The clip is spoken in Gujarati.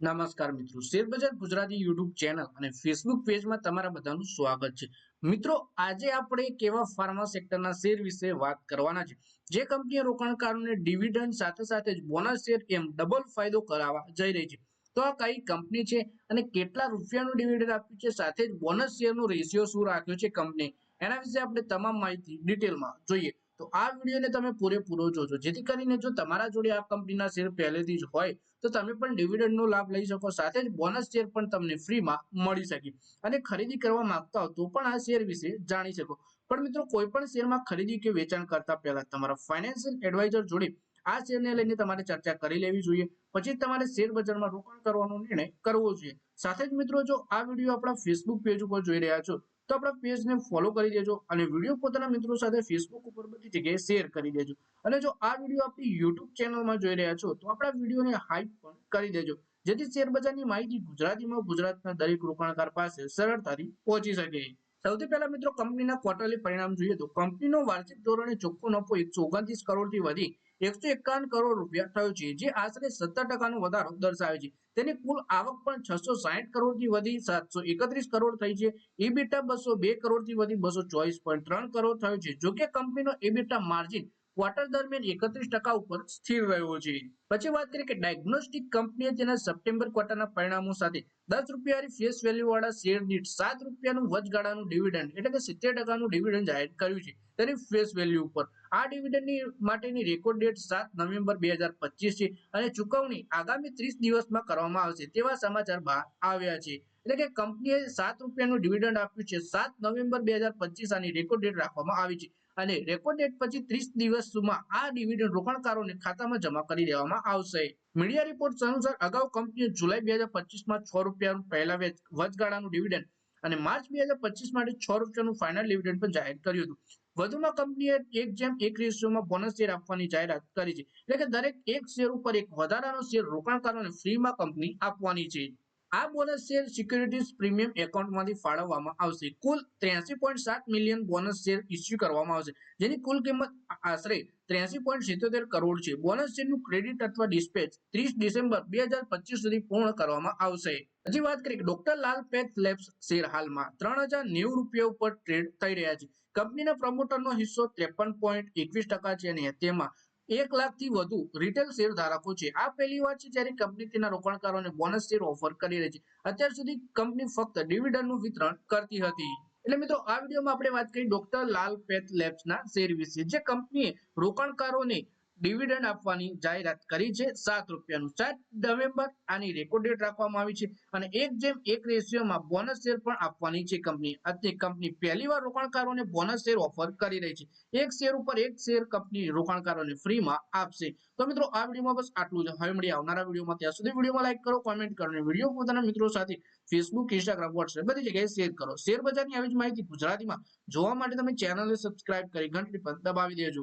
નમસ્કાર મિત્રો. શેરબજાર ગુજરાતી યુટ્યુબ ચેનલ અને ફેસબુક પેજમાં તમારા બધાનું સ્વાગત છે. મિત્રો, આજે આપણે કેવા ફાર્મા સેક્ટરના શેર વિશે વાત કરવાના છે. જે કંપનીએ રોકાણકારોને ડિવિડન્ડ સાથે સાથે જ બોનસ શેર એમ ડબલ ફાયદો કરાવવા જઈ રહી છે. તો આ કઈ કંપની છે અને કેટલા રૂપિયાનું ડિવિડન્ડ આપ્યું છે? સાથે જ બોનસ શેરનો રેશિયો શું રાખ્યો છે કંપની? એના વિશે આપણે તમામ માહિતી ડિટેલમાં જોઈએ. તો આ વિડીયોને તમે પૂરેપૂરો જોજો. જેથી કરીને જો તમારા જોડે આ કંપનીના શેર પહેલેથી જ હોય, તો તમે પણ ડિવિડન્ડનો લાભ લઈ શકો, સાથે જ બોનસ શેર પણ તમને ફ્રીમાં મળી શકે. અને ખરીદી કરવા માંગતા હો તો પણ આ શેર વિશે જાણી શકો. પણ મિત્રો કોઈ પણ શેરમાં ખરીદી કે વેચાણ કરતા પહેલા તમારા ફાઇનાન્શિયલ એડવાઇઝર જોડે આ શેરને લઈને તમારે ચર્ચા કરી લેવી જોઈએ. પછી તમારે શેર બજારમાં રોકાણ કરવાનો નિર્ણય કરવો જોઈએ. સાથે જ મિત્રો, જો આ વીડિયો આપણા ફેસબુક પેજ ઉપર જોઈ રહ્યા છો તો આપણા પેજને ફોલો કરી દેજો અને વીડિયો પોતાના મિત્રો સાથે ફેસબુક ઉપર બધી જગ્યાએ શેર કરી દેજો. અને જો આ વીડિયો આપણી યુટ્યુબ ચેનલમાં જોઈ રહ્યા છો, તો આપણા વિડીયોને હાઈપ પણ કરી દેજો. જેથી શેરબજારની માહિતી ગુજરાતીમાં ગુજરાતના દરેક રોકાણકાર પાસે સરળતાથી પહોંચી શકે. સૌથી પહેલા મિત્રો કંપનીના ક્વાર્ટરલી પરિણામ જોઈએ તો કંપનીનો વાર્ષિક ધોરણે ચોખ્ખો નફો એકસો ઓગણત્રીસ કરોડથી વધી એકસો એકાવન કરોડ રૂપિયા થયો છે, જે આશરે સત્તર ટકાનો વધારો દર્શાવે છે. તેની કુલ આવક પણ છસો સાહીઠ કરોડથી વધી સાતસો એકત્રીસ કરોડ થઈ છે. ઇબીટા બસો બે કરોડથી વધી બસો ચોવીસ પોઈન્ટ ત્રણ કરોડ થયો છે. જોકે કંપનીનો ઇબીટા માર્જિન ક્વાર્ટર દરમિયાન એકત્રીસ ટકા ઉપર સ્થિર રહ્યો છે. પછી વાત કરીએ કે ડાયગ્નોસ્ટિક કંપનીએ તેના સપ્ટેમ્બર ક્વાર્ટરના પરિણામો સાથે દસ રૂપિયાની ફેસ વેલ્યુ વાળા શેર દીઠ સાત રૂપિયાનું વચગાળાનું ડિવિડન્ડ એટલે કે સિત્તેર ટકાનું ડિવિડન્ડ જાહેર કર્યું છે તેની ફેસ વેલ્યુ ઉપર. આ ડિવિડન્ડની માટેની રેકોર્ડ ડેટ સાત નવેમ્બર બે હજાર પચીસ છે અને ચુકવણી આગામી ત્રીસ દિવસમાં કરવામાં આવશે તેવા સમાચાર બહાર આવ્યા છે. એટલે કે કંપનીએ સાત રૂપિયાનું ડિવિડન્ડ આપ્યું છે. સાત નવેમ્બર બે હજાર પચીસ આની રેકોર્ડ ડેટ રાખવામાં આવી છે. અને રેકોર્ડ ડેટ પછી ત્રીસ દિવસમાં આ ડિવિડન્ડ રોકાણકારોને ખાતામાં જમા કરી દેવામાં આવશે. મીડિયા રિપોર્ટ્સ અનુસાર અગાઉ કંપનીએ જુલાઈ બે હજાર પચીસમાં છ રૂપિયાનું પહેલા વેચ, વચગાળાનું ડિવિડન્ડ અને માર્ચ બે હજાર પચીસ માટે છ રૂપિયાનું ફાઇનલ ડિવિડન્ડ પણ જાહેર કર્યું હતું. વધુમાં કંપનીએ એક જેમ એક રેશિયોમાં બોનસ શેર આપવાની જાહેરાત કરી છે. એટલે કે દરેક એક શેર ઉપર એક વધારાનો શેર રોકાણકારોને ફ્રીમાં કંપની આપવાની છે. આ બોનસ શેર સિક્યુરિટીઝ પ્રીમિયમ એકાઉન્ટમાંથી ફાળવવામાં આવશે. કુલ ત્ર્યાસી પોઈન્ટ સાત મિલિયન બોનસ શેર ઇસ્યુ કરવામાં આવશે. જેની કુલ કિંમત આશરે ત્ર્યાસી પોઈન્ટ સિત્તોતેર કરોડ છે. બોનસ શેરનું ક્રેડિટ અથવા ડિસ્પેચ ત્રીસ ડિસેમ્બર બે પચીસ સુધી પૂર્ણ કરવામાં આવશે. હજી વાત કરીએ doctor Lal path labs share હાલમાં ત્રણ હજાર નેવું રૂપિયા ઉપર ટ્રેડ થઈ રહ્યા છે. કંપનીના પ્રમોટરનો હિસ્સો ત્રેપન પોઈન્ટ એકવીસ ટકા છે અને તેમાં એક લાખથી વધુ રિટેલ શેર ધારકો છે. આ પહેલી વાર છે જ્યારે કંપની તેના રોકાણકારોને બોનસ શેર ઓફર કરી રહી છે. અત્યાર સુધી કંપની ફક્ત ડિવિડન્ડનું વિતરણ કરતી હતી. એટલે મિત્રો, આ વિડીયોમાં આપણે વાત કરી ડોક્ટર લાલ પેથ લેબ્સના શેર વિશે. જે કંપનીએ રોકાણકારોને ડિવિડન્ડ આપવાની જાહેરાત કરી છે. સાત રૂપિયાનું સાત નવેમ્બર આની રેકોર્ડ ડેટ રાખવામાં આવી છે. અને એક જેમ એક રેશિયોમાં બોનસ શેર પણ આપવાની છે કંપની અત્યારે કંપની પહેલીવાર રોકાણકારોને બોનસ શેર ઓફર કરી રહી છે. એક શેર ઉપર એક શેર કંપની રોકાણકારોને ફ્રીમાં આપશે. તો મિત્રો, આ વિડીયોમાં બસ આટલું જ. હવે મળી આવનારા વિડીયોમાં. ત્યાં સુધી વિડીયોમાં લાઈક કરો કોમેન્ટ કરો અને વીડિયો પોતાના મિત્રો સાથે ફેસબુક ઇન્સ્ટાગ્રામ વોટ્સએપ બધી જગ્યાએ શેર કરો. શેર બજારની આવી જ માહિતી ગુજરાતીમાં જોવા માટે તમે ચેનલને સબસ્ક્રાઇબ કરી ઘંટડી પર દબાવી દેજો.